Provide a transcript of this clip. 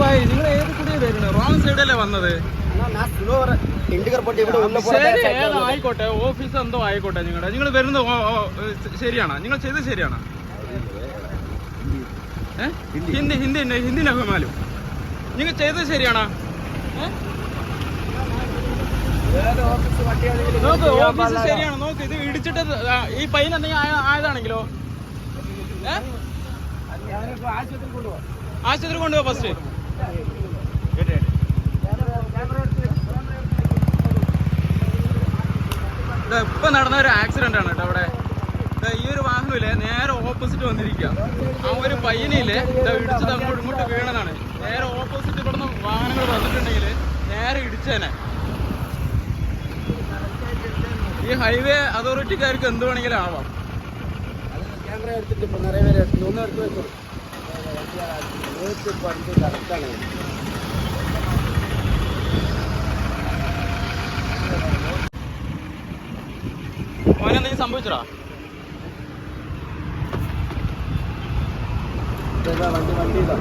ഭായി നിങ്ങൾ ഏത് കൂടിയാ വരുന്നത് റോങ് സൈഡല്ലേ വന്നത്? ശരി ഏതോ ആയിക്കോട്ടെ. ഓഫീസ് എന്തോ ആയിക്കോട്ടെ നിങ്ങളുടെ. നിങ്ങൾ വരുന്നത് ശരിയാണോ? നിങ്ങൾ ചെയ്തത് ശരിയാണോ? ഹിന്ദി. ഹിന്ദി ഹിന്ദി നഹമാലും നിങ്ങൾ ചെയ്തത് ശരിയാണോ? നോക്ക് ഓഫീസ് ശരിയാണ്? നോക്ക് ഇത് ഇടിച്ചിട്ട് ഈ പൈൻ എന്തെങ്കിലും ആയതാണെങ്കിലോ? ഏഹ് ആശുപത്രി കൊണ്ടുപോവാ. ഫസ്റ്റ് ഇപ്പൊ നടന്ന ഒരു ആക്സിഡന്റ് ആണ് കേട്ടോ അവിടെ. ഈ ഒരു വാഹനമില്ലേ നേരെ ഓപ്പോസിറ്റ് വന്നിരിക്കുക ആ ഒരു പയ്യനില്ലേ ഇടിച്ചത് അങ്ങോട്ട് ഇങ്ങോട്ട് വീണതാണ്. നേരെ ഓപ്പോസിറ്റ് ഇവിടുന്ന് വാഹനങ്ങൾ വന്നിട്ടുണ്ടെങ്കിൽ നേരെ ഇടിച്ചേനെ. ഈ ഹൈവേ അതോറിറ്റിക്കാർക്ക് എന്ത് വേണമെങ്കിലും ആവാം. ക്യാമറ എടുത്തിട്ട് ഇപ്പൊ നിറയെ പേര് ഒന്നും എടുത്ത് പണ്ട് കറക്റ്റാണ് അവനെന്തെങ്കിലും സംഭവിച്ചടാ? വണ്ടി വണ്ടി ഇതാ?